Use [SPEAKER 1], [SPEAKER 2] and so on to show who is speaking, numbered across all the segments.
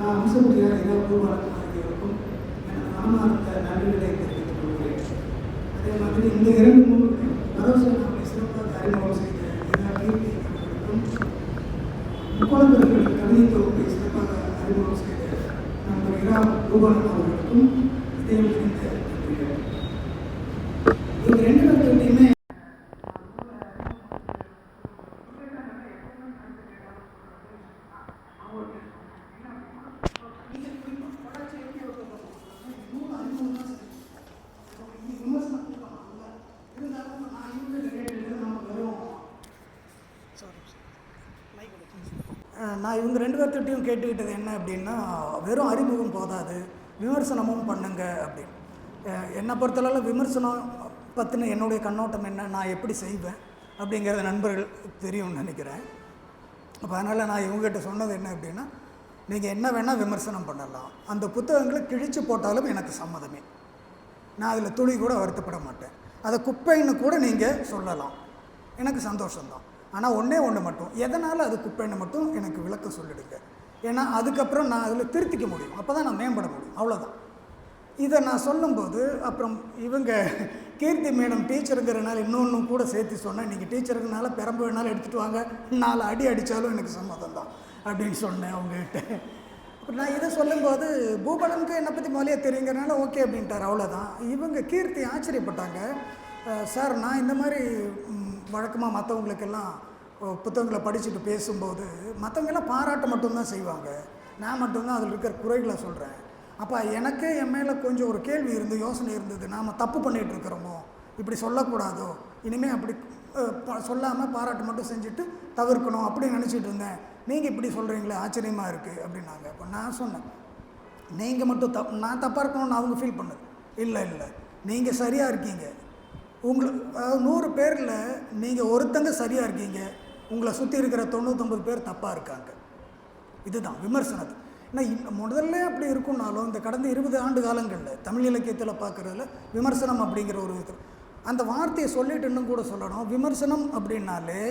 [SPEAKER 1] நான் அம்சமுடியார் இரவு வழக்கு ஆகியோருக்கும் எனது மனமார்ந்த நன்றிகளை தெரிவித்துக் கொள்கிறேன் அதே மாதிரி இந்த இரண்டு நூல்கள் பரோசை நாவலை சிறப்பாக அறிமுகம் செய்த எல்லா கீர்த்திகளுக்கும் முக்கோணத்திற்கு கவிதை தொகுப்பை சிறப்பாக அறிமுகம் செய்த நண்பர் இரா ரூபானன் அவர்களுக்கும் இதயம் தெரிந்த நன்றிகள் இவங்க ரெண்டு பேர்கிட்டையுமே நான் இவங்க ரெண்டு பேர்த்திட்டையும் கேட்டுக்கிட்டது என்ன அப்படின்னா வெறும் அறிமுகம் போதாது விமர்சனமும் பண்ணுங்க அப்படின்னு. என்னை பொறுத்தளவில் விமர்சனம் பற்றின என்னுடைய கண்ணோட்டம் என்ன நான் எப்படி செய்வேன் அப்படிங்கிறத நண்பர்கள் தெரியும்னு நினைக்கிறேன். அப்போ அதனால் நான் இவங்ககிட்ட சொன்னது என்ன அப்படின்னா நீங்கள் என்ன வேணால் விமர்சனம் பண்ணலாம். அந்த புத்தகங்களை கிழிச்சு போட்டாலும் எனக்கு சம்மதமே. நான் அதில் துளி கூட வருத்தப்பட மாட்டேன். அதை குப்பைன்னு கூட நீங்கள் சொல்லலாம். எனக்கு சந்தோஷம்தான். ஆனால் ஒன்றே ஒன்று மட்டும். எதனால் அது குப்பைன்னு மட்டும் எனக்கு விளக்கம் சொல்லிடுங்க. ஏன்னா அதுக்கப்புறம் நான் அதில் திருத்திக்க முடியும். அப்போ தான் நான் மேம்பட முடியும். அவ்வளோதான் இதை நான் சொல்லும்போது அப்புறம் இவங்க கீர்த்தி மேடம் டீச்சருங்கிறனால இன்னொன்றும் கூட சேர்த்து சொன்னேன். நீங்கள் டீச்சருங்கனால பெரம்பு வேணாலும் எடுத்துகிட்டு வாங்க. நாலு அடி அடித்தாலும் எனக்கு சம்மதம் தான் அப்படின்னு சொன்னேன் அவங்ககிட்ட. அப்புறம் நான் இதை சொல்லும்போது பூபலனுக்கு என்னை பற்றி முதலே தெரியுங்கிறனால ஓகே அப்படின்ட்டார். அவ்வளோதான் இவங்க கீர்த்தி ஆச்சரியப்பட்டாங்க. சார் நான் இந்த மாதிரி வழக்கமாக மற்றவங்களுக்கெல்லாம் புத்தகங்களை படிச்சுட்டு பேசும்போது மற்றவங்கெல்லாம் பாராட்ட மட்டும்தான் செய்வாங்க. நான் மட்டும்தான் அதில் இருக்கிற குறைகளை சொல்கிறேன் அப்போ எனக்கு என் மேலே கொஞ்சம் ஒரு கேள்வி இருந்து யோசனை இருந்தது. நாம் தப்பு பண்ணிகிட்டு இருக்கிறோமோ? இப்படி சொல்லக்கூடாதோ? இனிமேல் அப்படி சொல்லாமல் பாராட்டு மட்டும் செஞ்சுட்டு தவிர்க்கணும் அப்படின்னு நினச்சிட்டு இருந்தேன். நீங்கள் இப்படி சொல்கிறீங்களே ஆச்சரியமாக இருக்குது அப்படின்னாங்க. அப்போ நான் சொன்னேன் நீங்கள் மட்டும் தப் நான் தப்பாக இருக்கணும்னு அவங்க ஃபீல் பண்ணுது இல்லை இல்லை. நீங்கள் சரியாக இருக்கீங்க. உங்களுக்கு அதாவது நூறு பேரில் நீங்கள் ஒருத்தங்க சரியாக இருக்கீங்க உங்களை சுற்றி இருக்கிற தொண்ணூத்தொம்பது பேர் தப்பாக இருக்காங்க. இதுதான் விமர்சனத்து. ஏன்னா முதல்ல அப்படி இருக்கும்னாலும் இந்த கடந்த இருபது ஆண்டு காலங்களில் தமிழ் இலக்கியத்தில் பார்க்குறதுல விமர்சனம் அப்படிங்கிற ஒரு இது. அந்த வார்த்தையை சொல்லிட்டு இன்னும் கூட சொல்லணும். விமர்சனம் அப்படின்னாலே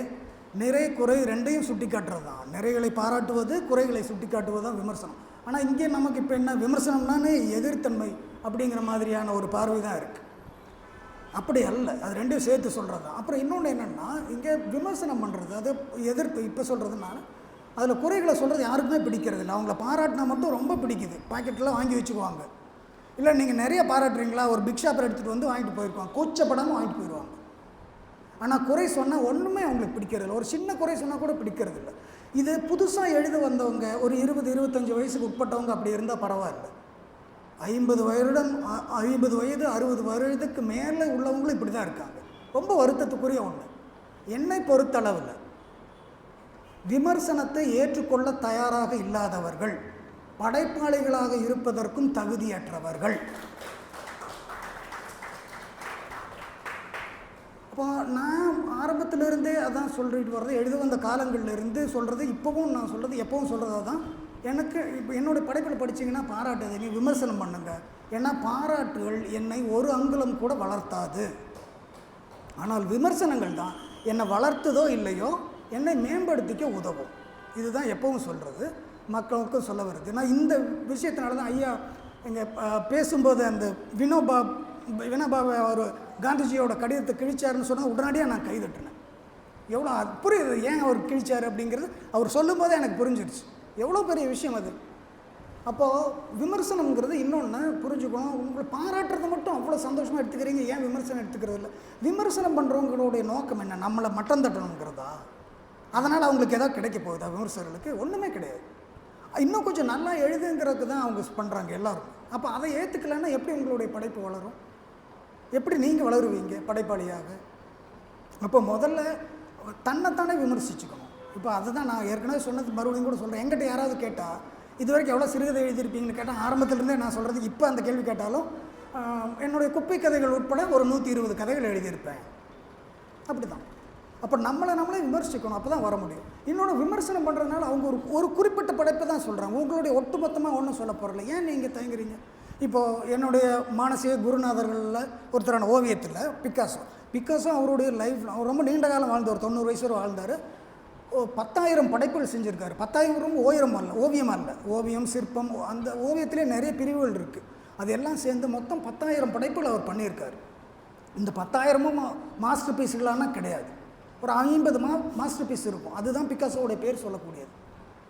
[SPEAKER 1] நிறை குறை ரெண்டையும் சுட்டி காட்டுறது தான். நிறைகளை பாராட்டுவது குறைகளை சுட்டி காட்டுவது தான் விமர்சனம். ஆனால் இங்கே நமக்கு இப்போ என்ன விமர்சனம்னானே எதிர்த்தன்மை அப்படிங்கிற மாதிரியான ஒரு பார்வை தான் இருக்குது அப்படி அல்ல. அது ரெண்டையும் சேர்த்து சொல்கிறது தான் அப்புறம் இன்னொன்று என்னென்னா இங்கே விமர்சனம் பண்ணுறது அது எதிர்ப்பு இப்போ சொல்கிறதுனால அதில் குறைகளை சொல்கிறது யாருக்குமே பிடிக்கிறது இல்லை அவங்கள பாராட்டினா மட்டும் ரொம்ப பிடிக்குது. பாக்கெட்டில் வாங்கி வச்சுக்குவாங்க. இல்லை நீங்கள் நிறைய பாராட்டுறீங்களா? ஒரு பிக் ஷாப்பர் எடுத்துகிட்டு வந்து வாங்கிட்டு போயிருப்பாங்க. கூச்சப்படாமல் வாங்கிட்டு போயிடுவாங்க ஆனால் குறை சொன்னால் ஒன்றுமே அவங்களுக்கு பிடிக்கிறதில்ல. ஒரு சின்ன குறை சொன்னால் கூட பிடிக்கிறது இல்லை இது புதுசாக எழுத வந்தவங்க ஒரு இருபது இருபத்தஞ்சி வயசுக்கு உட்பட்டவங்க அப்படி இருந்தால் பரவாயில்ல. ஐம்பது வருடம் அ- ஐம்பது வயது அறுபது வயதுக்கு மேலே உள்ளவங்களும் இப்படி தான் இருக்காங்க. ரொம்ப வருத்தத்துக்குரிய ஒன்று என்னை பொறுத்தளவில் விமர்சனத்தை ஏற்றுக்கொள்ள தயாராக இல்லாதவர்கள் படைப்பாளிகளாக இருப்பதற்கும் தகுதியற்றவர்கள். இப்போ நான் ஆரம்பத்திலிருந்தே அதான் சொல்லிட்டு வர்றது எழுத வந்த காலங்களிலிருந்து சொல்கிறது இப்போவும் நான் சொல்கிறது எப்பவும் சொல்கிறது தான் எனக்கு இப்போ என்னோடய படைப்பில் படிச்சீங்கன்னா பாராட்டுதீங்க விமர்சனம் பண்ணுங்க. ஏன்னா பாராட்டுகள் என்னை ஒரு அங்குலம் கூட வளர்த்தாது. ஆனால் விமர்சனங்கள் தான் என்னை வளர்த்ததோ இல்லையோ என்னை மேம்படுத்திக்க உதவும். இதுதான் எப்பவும் சொல்கிறது மக்களுக்கும் சொல்ல வருது. நான் இந்த விஷயத்தினால தான் ஐயா இங்கே பேசும்போது அந்த வினோபா வினோபாவை அவர் காந்திஜியோட கடிதத்தை கிழிச்சாருன்னு சொன்னால் உடனடியாக நான் கைதட்டினேன். எவ்வளோ புரியுது ஏன் அவர் கிழிச்சார் அப்படிங்கிறது? அவர் சொல்லும்போதே எனக்கு புரிஞ்சிடுச்சு எவ்வளோ பெரிய விஷயம் அது? அப்போது விமர்சனம்ங்கிறது இன்னொன்று புரிஞ்சுக்கணும். உங்களை பாராட்டுறதை மட்டும் அவ்வளோ சந்தோஷமாக எடுத்துக்கிறீங்க ஏன் விமர்சனம் எடுத்துக்கிறது இல்லை விமர்சனம் பண்ணுறவங்களுடைய நோக்கம் என்ன? நம்மளை மட்டம் தட்டணுங்கிறதா? அதனால் அவங்களுக்கு ஏதாவது கிடைக்க போகுதா விமர்சகர்களுக்கு? ஒன்றுமே கிடையாது. இன்னும் கொஞ்சம் நல்லா எழுதுங்கிறதுக்கு தான் அவங்க பண்ணுறாங்க எல்லோரும். அப்போ அதை ஏற்றுக்கலைன்னா எப்படி உங்களுடைய படைப்பு வளரும்? எப்படி நீங்கள் வளருவீங்க படைப்பாளியாக? அப்போ முதல்ல தன்னைத்தானே விமர்சிச்சுக்கணும். இப்போ அதை தான் நான் ஏற்கனவே சொன்னது மறுபடியும் கூட சொல்கிறேன் எங்கிட்ட யாராவது கேட்டால் இது வரைக்கும் எவ்வளோ சிறுகதை எழுதியிருப்பீங்கன்னு கேட்டால் ஆரம்பத்திலேருந்தே நான் சொல்கிறது இப்போ அந்த கேள்வி கேட்டாலும் என்னுடைய குப்பை கதைகள் உட்பட ஒரு நூற்றி இருபது கதைகள் எழுதியிருப்பேன். அப்படி தான் அப்போ நம்மளை நம்மளே விமர்சிக்கணும் அப்போ தான் வர முடியும். இன்னொன்று விமர்சனம் பண்ணுறதுனால அவங்க ஒரு ஒரு குறிப்பிட்ட படைப்பை தான் சொல்கிறாங்க உங்களுடைய ஒட்டுமொத்தமாக ஒன்றும் சொல்ல போகிறல ஏன் நீங்கள் தயங்குறீங்க? இப்போது என்னுடைய மானசீக குருநாதர்களில் ஒருத்தரான ஓவியத்தில் பிக்காசோ பிக்காசோ அவருடைய லைஃப் அவர் ரொம்ப நீண்ட காலம் வாழ்ந்தவர் தொண்ணூறு வயசு வாழ்ந்தார். பத்தாயிரம் படைப்புகள் செஞ்சுருக்காரு. பத்தாயிரம் ஓயிரம் அல்ல ஓவியம் அல்ல. ஓவியம் சிற்பம் அந்த ஓவியத்திலே நிறைய பிரிவுகள் இருக்குது அது எல்லாம் சேர்ந்து மொத்தம் பத்தாயிரம் படைப்புகள் அவர் பண்ணியிருக்கார். இந்த பத்தாயிரமும் மாஸ்டர் பீஸுகளானா கிடையாது. ஒரு ஐம்பது மா மாஸ்டர் பீஸ் இருக்கும். அதுதான் பிக்காசோடைய பேர் சொல்லக்கூடியது.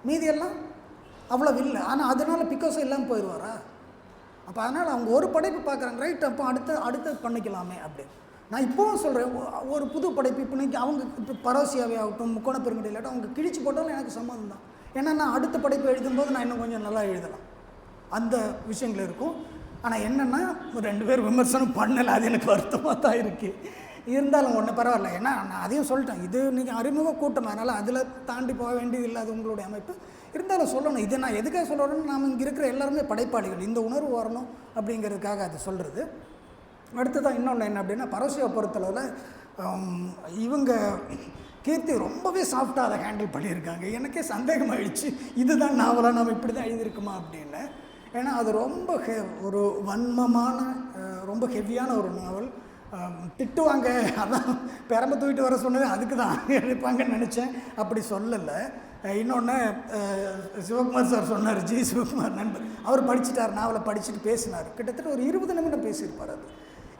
[SPEAKER 1] மீதியெல்லாம் அவ்வளவு இல்லை. ஆனால் அதனால் பிக்காசோ இல்லாமல் போயிடுவாரா அப்போ அதனால் அவங்க ஒரு படைப்பு பார்க்குறாங்க. ரைட் அப்போ அடுத்த அடுத்து பண்ணிக்கலாமே அப்படின்னு. நான் இப்போவும் சொல்கிறேன் ஒரு புது படைப்பு இப்போ இன்னைக்கு அவங்க இப்போ பரோசியாவே ஆகட்டும் முக்கோண பெருங்கடையிலாட்டும் அவங்க கிழிச்சு போட்டாலும் எனக்கு சம்மந்தம் தான் ஏன்னா நான் அடுத்த படைப்பு எழுதும்போது நான் இன்னும் கொஞ்சம் நல்லா எழுதலாம். அந்த விஷயங்கள் இருக்கும். ஆனால் என்னென்னா ரெண்டு பேர் விமர்சனம் பண்ணலை அது எனக்கு வருத்தமாக தான் இருக்குது இருந்தாலும் ஒன்றும் பரவாயில்ல. ஏன்னா நான் அதையும் சொல்லிட்டேன் இது நீங்கள் அறிமுக கூட்டம் அதனால் அதில் தாண்டி போக வேண்டியது இல்லை அது உங்களுடைய அமைப்பு. இருந்தாலும் சொல்லணும் இதை நான் எதுக்காக சொல்கிறேன்னு நாம் இங்கே இருக்கிற எல்லாருமே படைப்பாளிகள் இந்த உணர்வு வரணும் அப்படிங்கிறதுக்காக அது சொல்கிறது அடுத்ததான் இன்னொன்று என்ன அப்படின்னா பரசியை பொறுத்தளவில் இவங்க கீர்த்தி ரொம்பவே சாஃப்டாக அதை ஹேண்டில் பண்ணியிருக்காங்க. எனக்கே சந்தேகம் ஆயிடுச்சு இதுதான் நாவலாக நம்ம இப்படி தான் எழுதியிருக்குமா அப்படின்னு. ஏன்னா அது ரொம்ப ஹெ ஒரு வன்மமான ரொம்ப ஹெவியான ஒரு நாவல். திட்டுவாங்க. அதான் பெரம்ப தூக்கிட்டு வர சொன்னது அதுக்கு தான் எழுப்பாங்கன்னு நினச்சேன். அப்படி சொல்லலை. இன்னொன்று சிவகுமார் சார் சொன்னார் ஜி. சிவகுமார் நண்பர். அவர் படிச்சிட்டார் நாவலை படிச்சுட்டு பேசினார். கிட்டத்தட்ட ஒரு இருபது நிமிடம் பேசியிருப்பார் அது.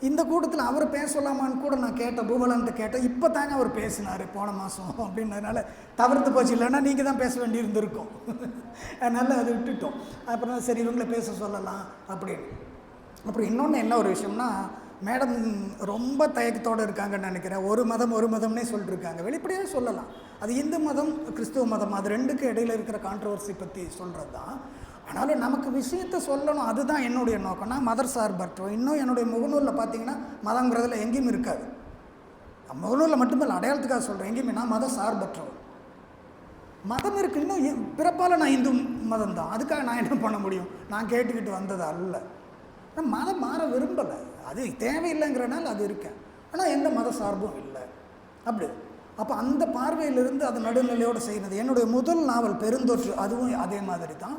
[SPEAKER 1] இந்த கூட்டத்தில் அவர் பேச சொல்லாமான்னு கூட நான் கேட்டேன் பூபாலன்ட்ட கேட்டேன். இப்போ தாங்க அவர் பேசினார் போன மாதம் அப்படின்றதுனால தவிர்த்து போச்சு. இல்லைன்னா நீங்கள் தான் பேச வேண்டியிருந்திருக்கும். அதனால் அதை விட்டுட்டோம். அப்புறம் தான் சரி இவங்கள பேச சொல்லலாம் அப்படின்னு. அப்புறம் இன்னொன்று என்ன ஒரு விஷயம்னா மேடம் ரொம்ப தயக்கத்தோடு இருக்காங்கன்னு நினைக்கிறேன். ஒரு மதம் ஒரு மதம்னே சொல்லிட்டுருக்காங்க வெளிப்படையாக சொல்லலாம். அது இந்து மதம் கிறிஸ்துவ மதம் அது ரெண்டுக்கு இடையில இருக்கிற கான்ட்ரவர்சி பற்றி சொல்கிறது தான் ஆனாலும் நமக்கு விஷயத்தை சொல்லணும் அதுதான் என்னுடைய நோக்கம்னா மதர் சார்பற்றோம் இன்னும் என்னுடைய முகநூலில் பார்த்தீங்கன்னா மதங்கிறதுல எங்கேயும் இருக்காது. முகநூலில் மட்டுமல்ல அடையாளத்துக்காக சொல்கிறேன் எங்கேயுமே நான் மத சார்பற்றவன் மதம் இருக்கு இன்னும் பிறப்பால் நான் இந்து மதம் தான் அதுக்காக நான் என்ன பண்ண முடியும்? நான் கேட்டுக்கிட்டு வந்தது அல்ல. நான் மதம் மாற விரும்பலை. அது தேவையில்லைங்கிறனால அது இருக்கேன். ஆனால் எந்த மத சார்பும் இல்லை. அப்படி. அப்போ அந்த பார்வையிலிருந்து அது நடுநிலையோடு செய்கிறது. என்னுடைய முதல் நாவல் பெருந்தொற்று அதுவும் அதே மாதிரி தான்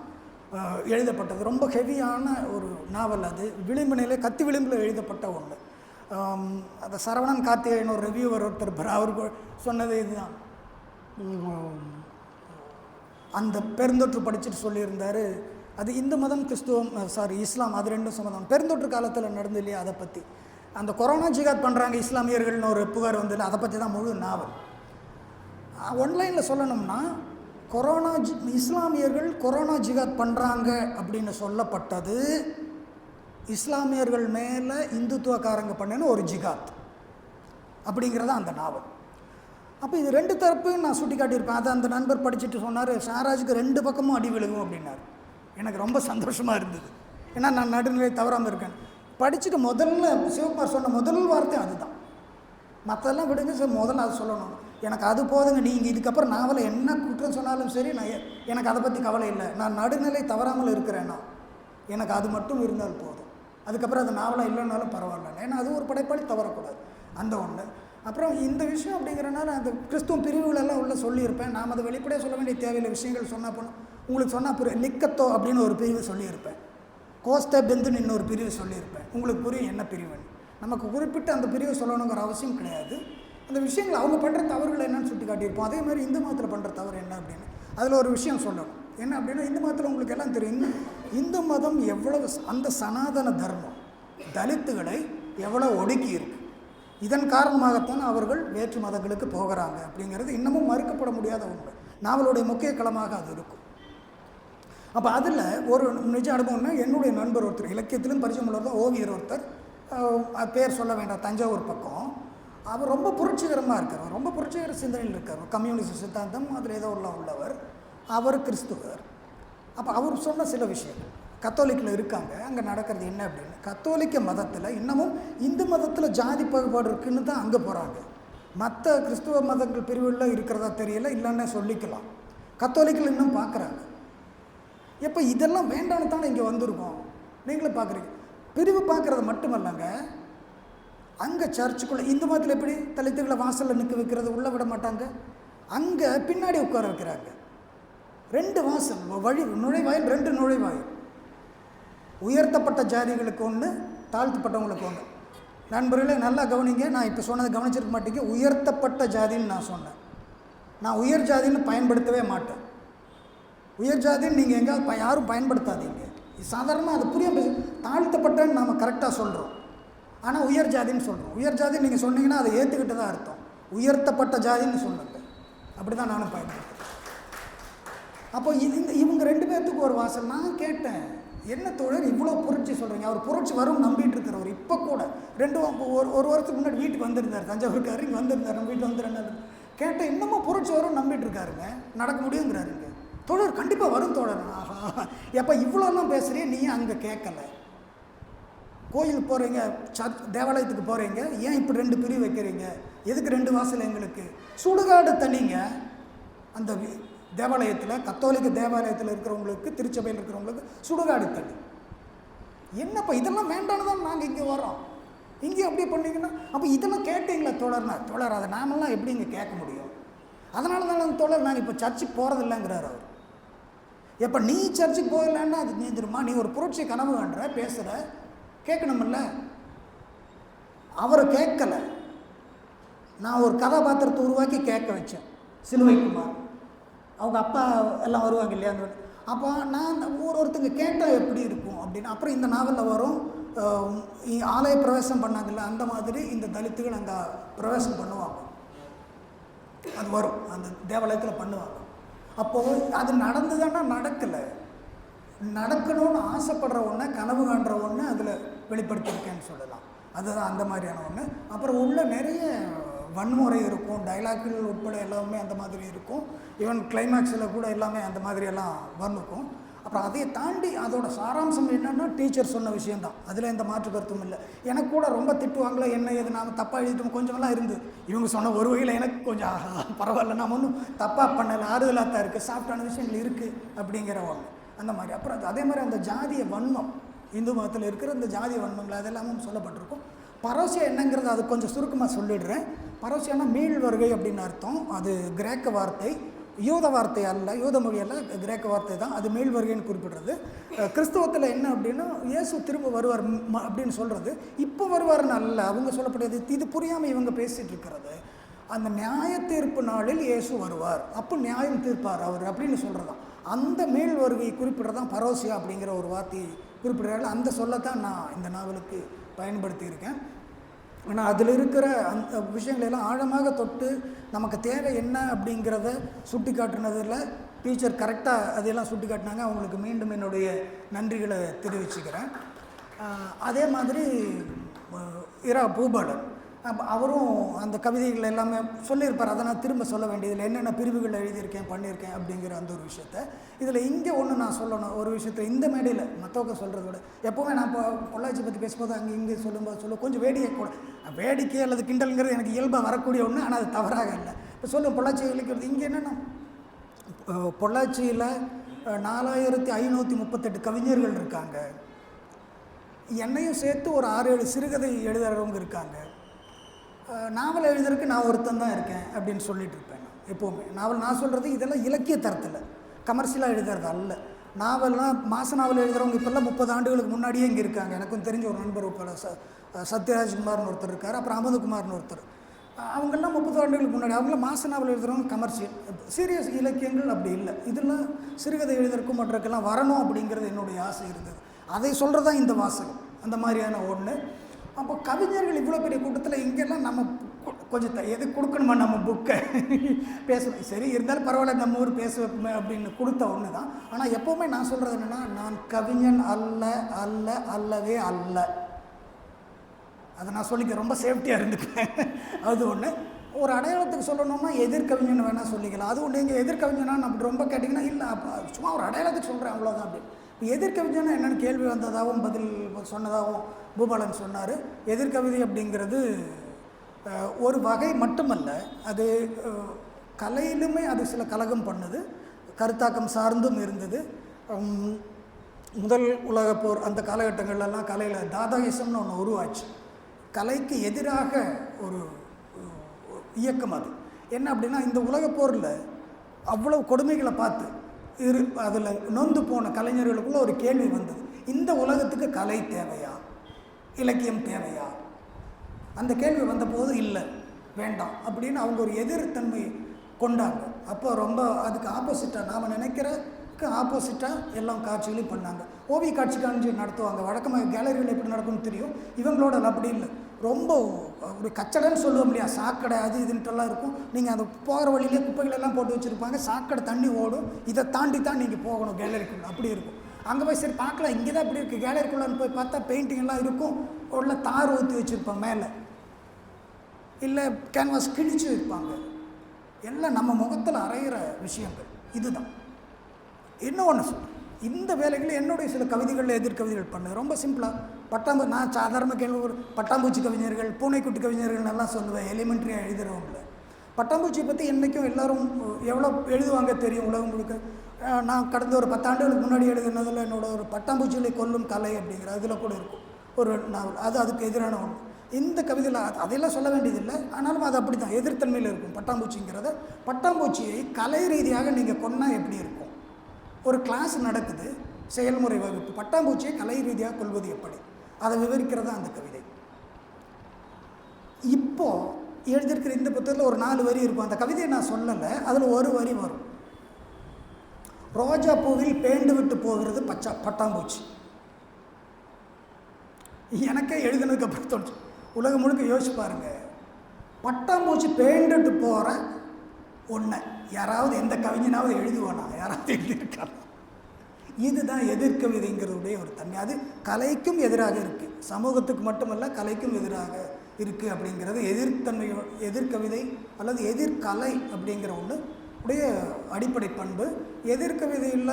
[SPEAKER 1] எழுதப்பட்டது. ரொம்ப ஹெவியான ஒரு நாவல் அது. விளிம்பு நிலை கத்தி விளிம்பில் எழுதப்பட்ட ஒன்று அந்த சரவணன் கார்த்திகேயன் ஒரு ரிவ்யூவர் ஒருத்தர் அவர் சொன்னது இதுதான். அந்த பெருந்தொற்று படிச்சுட்டு சொல்லியிருந்தார். அது இந்து மதம் கிறிஸ்துவம் சாரி இஸ்லாம் அது ரெண்டும் சம்மதம் பெருந்தொற்று காலத்தில் நடந்து இல்லையா அதை பற்றி அந்த கொரோனா ஜிகாத் பண்ணுறாங்க இஸ்லாமியர்கள்னு ஒரு புகார் வந்ததில்லை அதை பற்றி தான் முழு நாவல் ஒன்லைனில் சொல்லணும்னா கொரோனா ஜி இஸ்லாமியர்கள் கொரோனா ஜிகாத் பண்ணுறாங்க அப்படின்னு சொல்லப்பட்டது. இஸ்லாமியர்கள் மேலே இந்துத்துவக்காரங்க பண்ணின ஒரு ஜிகாத் அப்படிங்கிறதா அந்த நாவல். அப்போ இது ரெண்டு தரப்பையும் நான் சுட்டி காட்டியிருப்பேன் அதை அந்த நண்பர் படிச்சுட்டு சொன்னார் ஷாராஜுக்கு ரெண்டு பக்கமும் அடி விழுகும் அப்படின்னார். எனக்கு ரொம்ப சந்தோஷமாக இருந்தது. ஏன்னா நான் நடுநிலை தவறாமல் இருக்கேன். படிச்சுட்டு முதல்ல சிவகுமார் சொன்ன முதல் வார்த்தை அதுதான். மற்றெல்லாம் விடுங்க சார் முதல்ல அது சொல்லணும். எனக்கு அது போதுங்க நீங்கள் இதுக்கப்புறம் நாவலை என்ன குற்றம் சொன்னாலும் சரி நான் எனக்கு அதை பற்றி கவலை இல்லை. நான் நடுநிலை தவறாமல் இருக்கிறேன்னா எனக்கு அது மட்டும் இருந்தால் போதும். அதுக்கப்புறம் அது நாவலாக இல்லைனாலும் பரவாயில்ல. ஏன்னா அது ஒரு படைப்பாளி தவறக்கூடாது. அந்த ஒன்று அப்புறம் இந்த விஷயம் அப்படிங்கிறனால அந்த கிறிஸ்துவ பிரிவுகளெல்லாம் உள்ள சொல்லியிருப்பேன். நாம் அதை வெளிப்படையாக சொல்ல வேண்டிய தேவையில்லை. விஷயங்கள் சொன்னால் போனால் உங்களுக்கு சொன்னால் புரியும் லிக்கத்தோ அப்படின்னு ஒரு பிரிவு சொல்லியிருப்பேன். கோஸ்தே பெந்துன்னு இன்னொரு பிரிவு சொல்லியிருப்பேன். உங்களுக்கு புரியும் என்ன பிரிவுன்னு. நமக்கு குறிப்பிட்டு அந்த பிரிவு சொல்லணுங்கிற அவசியம் கிடையாது. அந்த விஷயங்கள் அவங்க பண்ணுற தவறுகள் என்னன்னு சுட்டி காட்டியிருப்போம். அதே மாதிரி இந்து மதத்தில் பண்ணுற தவறு என்ன அப்படின்னு? அதில் ஒரு விஷயம் சொல்லணும். என்ன அப்படின்னா இந்து மதத்தில் உங்களுக்கு எல்லாம் தெரியும். இந்து மதம் எவ்வளவு அந்த சனாதன தர்மம் தலித்துகளை எவ்வளோ ஒடுக்கி இருக்கு. இதன் காரணமாகத்தான் அவர்கள் வேற்று மதங்களுக்கு போகிறாங்க அப்படிங்கிறது இன்னமும் மறுக்கப்பட முடியாத உண்மை நாவலுடைய முக்கிய களமாக அது இருக்கும். அப்போ அதில் ஒரு நிஜ அனுபவம்னா என்னுடைய நண்பர் ஒருத்தர் இலக்கியத்திலும் பரிச்சயம் உள்ளவர் தான் ஓவியர் ஒருத்தர். பேர் சொல்ல வேண்டாம். தஞ்சாவூர் பக்கம். அவர் ரொம்ப புரட்சிகரமாக இருக்கார். ரொம்ப புரட்சிகர சிந்தனையில் இருக்கார். கம்யூனிஸ்ட் சித்தாந்தம் அதில் ஏதோ உள்ள உள்ளவர். அவர் கிறிஸ்துவர். அப்போ அவர் சொன்ன சில விஷயங்கள். கத்தோலிக்கில் இருக்காங்க. அங்கே நடக்கிறது என்ன அப்படின்னு. கத்தோலிக்க மதத்தில் இன்னமும் இந்து மதத்தில் ஜாதி பாகுபாடு இருக்குன்னு தான் அங்கே போகிறாங்க மற்ற கிறிஸ்துவ மதங்கள் பிரிவுகளில் இருக்கிறதா தெரியல இல்லைன்னே சொல்லிக்கலாம். கத்தோலிக்கில் இன்னும் பார்க்குறாங்க எப்போ இதெல்லாம் வேண்டான்னு தானே இங்கே வந்திருக்கோம். நீங்களும் பார்க்குறீங்க பிரிவு பார்க்குறது மட்டுமல்லங்க அங்கே சர்ச்சுக்குள்ளே இந்து மதத்தில் எப்படி தலித்துகளை வாசலில் நிற்க வைக்கிறது? உள்ளே விட மாட்டாங்க. அங்கே பின்னாடி உட்கார வைக்கிறாங்க. ரெண்டு வாசல் வழி நுழைவாயில் ரெண்டு நுழைவாயில். உயர்த்தப்பட்ட ஜாதிகளுக்கு ஒன்று தாழ்த்தப்பட்டவங்களுக்கு ஒன்று நண்பர்களே நல்லா கவனிங்க. நான் இப்போ சொன்னதை கவனிச்சிருக்க மாட்டேங்க. உயர்த்தப்பட்ட ஜாதின்னு நான் சொன்னேன். நான் உயர் ஜாதின்னு பயன்படுத்தவே மாட்டேன். உயர் ஜாதின்னு நீங்கள் எங்கேயாவது யாரும் பயன்படுத்தாதீங்க. சாதாரணமாக அது புரிய தாழ்த்தப்பட்டேன்னு தாழ்த்தப்பட்டன்னு நாம் கரெக்டாக சொல்கிறோம் ஆனால் உயர் ஜாதின்னு சொல்கிறோம் உயர் ஜாதின்னு நீங்கள் சொன்னீங்கன்னா அதை ஏற்றுக்கிட்டு தான் அர்த்தம். உயர்த்தப்பட்ட ஜாதின்னு சொல்லுங்க அப்படி தான் நானும் பயன்படுத்துகிறேன் அப்போ இது இந்த இவங்க ரெண்டு பேர்த்துக்கு ஒரு வாசல். நான் கேட்டேன் என்ன தோழர் இவ்வளோ புரட்சி சொல்கிறீங்க அவர் புரட்சி வரும் நம்பிட்டு இருக்கிறவர் இப்போ கூட ரெண்டு ஒரு ஒரு வருஷத்துக்கு முன்னாடி வீட்டுக்கு வந்திருந்தார். தஞ்சாவூருக்காரு இங்கே வந்திருந்தார். நம்ம வீட்டில் வந்து கேட்டேன் இன்னமும் புரட்சி வரும் நம்பிட்டு இருக்காருங்க? நடக்க முடியுங்கிறாருங்க தோழர் கண்டிப்பாக வரும் தோழர். ஆஹா எப்போ இவ்வளோலாம் பேசுகிறீ நீ அங்கே கேட்கல. கோயில் போகிறீங்க சர்ச் தேவாலயத்துக்கு போகிறீங்க ஏன் இப்போ ரெண்டு பிரிவு வைக்கிறீங்க? எதுக்கு ரெண்டு வாசல் எங்களுக்கு? சுடுகாடு தண்ணிங்க. அந்த தேவாலயத்தில் கத்தோலிக்க தேவாலயத்தில் இருக்கிறவங்களுக்கு திருச்சபையில் இருக்கிறவங்களுக்கு சுடுகாடு தண்ணி. என்னப்பா இதெல்லாம் வேண்டான்னு தான் நாங்கள் இங்கே வரோம் இங்கே அப்படி பண்ணீங்கன்னா அப்போ இதெல்லாம் கேட்டீங்களா தொடர்னா தொடர் அதை நாமெல்லாம் எப்படி இங்கே கேட்க முடியும்? அதனால தான் அந்த தோழர் நாங்கள் இப்போ சர்ச்சுக்கு போகிறதில்லைங்கிறார் அவர். எப்போ நீ சர்ச்சுக்கு போகலன்னா அது நீ தெரியுமா? நீ ஒரு புரட்சி கனவு காண்ற பேசுகிற கேட்கணுமில்ல? அவரை கேட்கல. நான் ஒரு கதாபாத்திரத்தை உருவாக்கி கேட்க வச்சேன் சிலுவைக்குமார் அவங்க அப்பா எல்லாம் வருவாங்க இல்லையா? அந்த அப்போ நான் அந்த ஒரு ஒருத்தங்க கேட்டால் எப்படி இருக்கும் அப்படின்னு. அப்புறம் இந்த நாவலில் வரும் ஆலய பிரவேசம் பண்ணாங்கல்ல அந்த மாதிரி இந்த தலித்துகள் அங்கே பிரவேசம் பண்ணுவாங்க. அது வரும் அந்த தேவாலயத்தில் பண்ணுவாங்க. அப்போது அது நடந்ததுன்னா நடக்கலை. நடக்கணும்னு ஆசைப்படுற ஒன்றை கனவு காண்ற ஒன்று அதில் வெளிப்படுத்தியிருக்கேன்னு சொல்லலாம். அதுதான் அந்த மாதிரியான ஒன்று அப்புறம் உள்ள நிறைய வன்முறை இருக்கும் டைலாக்குகள் உட்பட எல்லாமே அந்த மாதிரி இருக்கும். ஈவன் கிளைமேக்ஸில் கூட எல்லாமே அந்த மாதிரியெல்லாம் வந்துக்கும் அப்புறம் அதை தாண்டி அதோட சாராம்சம் என்னென்னா டீச்சர் சொன்ன விஷயந்தான் அதில் எந்த மாற்று கருத்தும் இல்லை. எனக்கு கூட ரொம்ப திட்டுவாங்களே என்ன எது நாம் தப்பாக எழுதிட்டோம் கொஞ்சமெல்லாம் இருந்து. இவங்க சொன்ன ஒரு வகையில் எனக்கு கொஞ்சம் பரவாயில்ல நாம் ஒன்றும் தப்பாக பண்ணலை ஆறுதலாக தான் இருக்குது சாஃப்டான விஷயங்கள் இருக்குது அப்படிங்கிற ஒன்று அந்த மாதிரி. அப்புறம் அது- அதே மாதிரி அந்த ஜாதிய வன்மம் இந்து மதத்தில் இருக்கிற இந்த ஜாதிய வன்மங்கள் அதெல்லாமும் சொல்லப்பட்டிருக்கும். பரோசியம் என்னங்கிறது அது கொஞ்சம் சுருக்கமாக சொல்லிடுறேன். பரோசியம்னா மீள் வருகை அப்படின்னு அர்த்தம். அது கிரேக்க வார்த்தை யூத வார்த்தை அல்ல யூத மொழி அல்ல கிரேக்க வார்த்தை தான். அது மீள் வருகைன்னு குறிப்பிடுறது. கிறிஸ்தவத்தில் என்ன அப்படின்னா இயேசு திரும்ப வருவார் அப்படின்னு சொல்கிறது இப்போ வருவார்னு அல்ல அவங்க சொல்லப்படுறது இது புரியாமல் இவங்க பேசிகிட்டு இருக்கிறது. அந்த நியாய தீர்ப்பு நாளில் இயேசு வருவார். அப்போ நியாயம் தீர்ப்பார் அவர் அப்படின்னு சொல்கிறதான் அந்த மேல் வருகையை குறிப்பிடுறதான் பரோசியா அப்படிங்கிற ஒரு வார்த்தையை குறிப்பிடுறாரு. அந்த சொல்லத்தான் நான் இந்த நாவலுக்கு பயன்படுத்தியிருக்கேன். ஆனால் அதில் இருக்கிற அந்த விஷயங்களை எல்லாம் ஆழமாக தொட்டு நமக்கு தேவை என்ன அப்படிங்கிறத சுட்டி காட்டுனதில் டீச்சர் கரெக்டாக அதையெல்லாம் சுட்டி காட்டினாங்க அவங்களுக்கு மீண்டும் என்னுடைய நன்றிகளை தெரிவிச்சுக்கிறேன். அதே மாதிரி இரா பூபாலன். அவரும் அந்த கவிதைகள் எல்லாமே சொல்லியிருப்பார். அதை நான் திரும்ப சொல்ல வேண்டியதில்லை. என்னென்ன பிரிவுகள் எழுதியிருக்கேன் பண்ணியிருக்கேன் அப்படிங்கிற அந்த ஒரு விஷயத்த. இதில் இங்கே ஒன்று நான் சொல்லணும். ஒரு விஷயத்தை இந்த மேடையில் மற்றவங்க சொல்கிறத விட எப்போவுமே நான் இப்போ பொள்ளாச்சி பற்றி பேசும்போது அங்கே இங்கே சொல்லும்போது சொல்ல கொஞ்சம் வேடிக்கை கூட. வேடிக்கை அல்லது கிண்டல்ங்கிறது எனக்கு இயல்பாக வரக்கூடிய ஒன்று ஆனால் அது தவறாக இல்லை. இப்போ சொல்லும் பொள்ளாச்சி இழுக்கிறது இங்கே என்னென்னா? பொள்ளாச்சியில் நாலாயிரத்தி ஐநூற்றி முப்பத்தெட்டு கவிஞர்கள் இருக்காங்க. என்னையும் சேர்த்து ஒரு ஆறு ஏழு சிறுகதை எழுதுறவங்க இருக்காங்க. நாவல் எழுதுறதுக்கு நான் ஒருத்தன் தான் இருக்கேன் அப்படின்னு சொல்லிட்டு இருப்பேன் நான் எப்போவுமே. நாவல் நான் சொல்கிறது இதெல்லாம் இலக்கிய தரத்தில் கமர்ஷியலாக எழுதுறது அல்ல. நாவல்லாம் மாச நாவல் எழுதுறவங்க இப்போல்லாம் முப்பது ஆண்டுகளுக்கு முன்னாடியே இங்கே இருக்காங்க. எனக்கும் தெரிஞ்ச ஒரு நண்பர் உட்பட ச சத்யராஜ்குமார்னு ஒருத்தர் இருக்கார் அப்புறம் அமதுகுமார்னு ஒருத்தர். அவங்கெல்லாம் முப்பது ஆண்டுகளுக்கு முன்னாடி அவங்களாம் மாச நாவல் எழுதுறவங்க கமர்ஷியல் சீரியஸ் இலக்கியங்கள் அப்படி இல்லை. இதெல்லாம் சிறுகதை எழுதுறதுக்கும் மற்றக்கெல்லாம் வரணும் அப்படிங்கிறது என்னுடைய ஆசை இருந்தது. அதை சொல்கிறது தான் இந்த வாசகம். அந்த மாதிரியான ஒன்று அப்போ கவிஞர்கள் இவ்வளோ பெரிய கூட்டத்தில் இங்கெல்லாம் நம்ம கொஞ்சம் த- எது கொடுக்கணுமா நம்ம புக்கை பேசணும் சரி இருந்தாலும் பரவாயில்ல நம்ம ஊர் பேச அப்படின்னு கொடுத்த ஒன்று தான். ஆனால் எப்போவுமே நான் சொல்கிறது என்னென்னா நான் கவிஞன் அல்ல அல்ல அல்லவே அல்ல. அதை நான் சொல்லிக்க ரொம்ப சேஃப்டியாக இருந்துப்பேன். அது ஒன்று ஒரு அடையாளத்துக்கு சொல்லணும்னா எதிர்கவிஞன் வேணால் சொல்லிக்கலாம். அது ஒன்று நீங்கள் எதிர்கவிஞனா அப்படி ரொம்ப கேட்டிங்கன்னா இல்லை அப்போ சும்மா ஒரு அடையாளத்துக்கு சொல்கிறேன் அவ்வளோதான் அப்படி எதிர்கவிதைன்னா என்னென்னு கேள்வி வந்ததாகவும் பதில் சொன்னதாகவும் பூபாலன் சொன்னார். எதிர்கவிதை அப்படிங்கிறது ஒரு வகை மட்டுமல்ல. அது கலையிலுமே அது சில கலகம் பண்ணுது. கருத்தாக்கம் சார்ந்தும் இருந்தது. முதல் உலகப்போர் அந்த காலகட்டங்கள்லாம் கலையில் தாதாயிசம்னு ஒன்று உருவாச்சு. கலைக்கு எதிராக ஒரு இயக்கம் அது. என்ன அப்படின்னா இந்த உலகப் போரில் அவ்வளவு கொடுமைகளை பார்த்து இரு அதில் நொந்து போன கலைஞர்களுக்குள்ள ஒரு கேள்வி வந்தது. இந்த உலகத்துக்கு கலை தேவையா? இலக்கியம் தேவையா? அந்த கேள்வி வந்தபோது இல்லை வேண்டாம் அப்படின்னு அவங்க ஒரு எதிர்த்தன்மை கொண்டாங்க. அப்போ ரொம்ப அதுக்கு ஆப்போசிட்டாக நாம் நினைக்கிறதுக்கு ஆப்போசிட்டாக எல்லாம் காட்சிகளையும் பண்ணாங்க. ஓவிய காட்சி காட்சி நடத்துவாங்க. வழக்கமாக கேலரியில் எப்படி நடக்கும்னு தெரியும். இவங்களோட அப்படி இல்லை. ரொம்ப ஒரு கச்சடைன்னு சொல்ல முடியாது சாக்கடை அது இதுன்ட்டுலாம் இருக்கும். நீங்கள் அந்த போகிற வழியிலே குப்பைகள் எல்லாம் போட்டு வச்சுருப்பாங்க. சாக்கடை தண்ணி ஓடும். இதை தாண்டி தான் நீங்கள் போகணும். கேலரிக்குள்ளே அப்படி இருக்கும். அங்கே போய் சரி பார்க்கலாம். இங்கே தான் இப்படி இருக்குது கேலரிக்குள்ளே போய் பார்த்தா பெயிண்டிங் எல்லாம் இருக்கும். உள்ள தார் ஊற்றி வச்சுருப்பாங்க மேலே. இல்லை கேன்வாஸ் கிழிச்சு வைப்பாங்க. எல்லாம் நம்ம முகத்தில் அரைகிற விஷயங்கள். இதுதான். இன்னும் ஒன்று சொல்கிறேன் இந்த வேலைகளில் என்னுடைய சில கவிதைகளில் எதிர்கவிதைகள் பண்ணேன். ரொம்ப சிம்பிளாக பட்டாம்பூ நான் சாதாரண கேள்வி ஒரு பட்டாம்பூச்சி கவிஞர்கள் பூனைக்குட்டி கவிஞர்கள் எல்லாம் சொல்லுவேன். எலிமெண்ட்ரியாக எழுதுகிறவங்கள பட்டாம்பூச்சியை பற்றி என்றைக்கும் எல்லோரும் எவ்வளோ எழுதுவாங்க தெரியும் உலகம் முழுக்க நான் கடந்த ஒரு பத்தாண்டுகளுக்கு முன்னாடி எழுதுனதில் என்னோடய ஒரு பட்டாம்பூச்சிகளை கொல்லும் கலை அப்படிங்கிற அதில் கூட இருக்கும். ஒரு நாவல் அது அதுக்கு எதிரான ஒன்று இந்த கவிதையில் அது- அதையெல்லாம் சொல்ல வேண்டியதில்லை. ஆனாலும் அது அப்படி தான் எதிர்த்தன்மையில் இருக்கும் பட்டாம்பூச்சிங்கிறத. பட்டாம்பூச்சியை கலை ரீதியாக நீங்கள் கொன்னால் எப்படி இருக்கும்? ஒரு கிளாஸ் நடக்குது செயல்முறை வகுப்பு. பட்டாம்பூச்சியை கலை ரீதியாக கொள்வது எப்படி? அதை விவரிக்கிறதா அந்த கவிதை. இப்போ எழுதியிருக்கிற இந்த புத்தகத்தில் ஒரு நாலு வரி இருக்கும். அந்த கவிதையை நான் சொல்லலை அதில் ஒரு வரி வரும். ரோஜா பூவில் பேண்டு விட்டு போகிறது பச்சா பட்டாம்பூச்சி. எனக்கே எழுதுனதுக்கு அப்புறம் தோணுச்சு. உலகம் முழுக்க யோசிச்சு பாருங்க. பட்டாம்பூச்சி பேண்டுட்டு போகிற ஒன்றை யாராவது எந்த கவிஞனாவது எழுதுவானா? யாராவது எழுதியிருக்கானா? இதுதான் எதிர்கவிதைங்கிறதுடைய ஒரு தன்மை. அது கலைக்கும் எதிராக இருக்குது சமூகத்துக்கு மட்டுமல்ல கலைக்கும் எதிராக இருக்குது அப்படிங்கிறது எதிர்த்தன்மையோ எதிர்கவிதை அல்லது எதிர்கலை அப்படிங்கிற ஒன்று உடைய அடிப்படை பண்பு. எதிர்கவிதையில்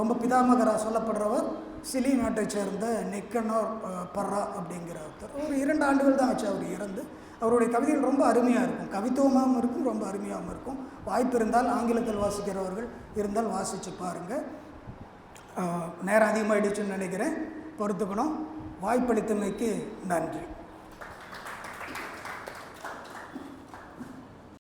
[SPEAKER 1] ரொம்ப பிதாமகராக சொல்லப்படுறவர் சிலி நாட்டைச் சேர்ந்த நிக்கனோர் பர்ரா அப்படிங்கிற ஒருத்தர். ஒரு இரண்டு ஆண்டுகள் தான் ஆச்சு அவர் இறந்து. அவருடைய கவிதைகள் ரொம்ப அருமையாக இருக்கும். கவித்துவமாகவும் இருக்கும் ரொம்ப அருமையாகவும் இருக்கும். வாய்ப்பு இருந்தால் ஆங்கிலத்தில் வாசிக்கிறவர்கள் இருந்தால் வாசித்து பாருங்கள் நேரம் அதிகமாகிடுச்சுன்னு நினைக்கிறேன். பொறுத்துக்கணும். வாய்ப்பளித்தமைக்கு நன்றி.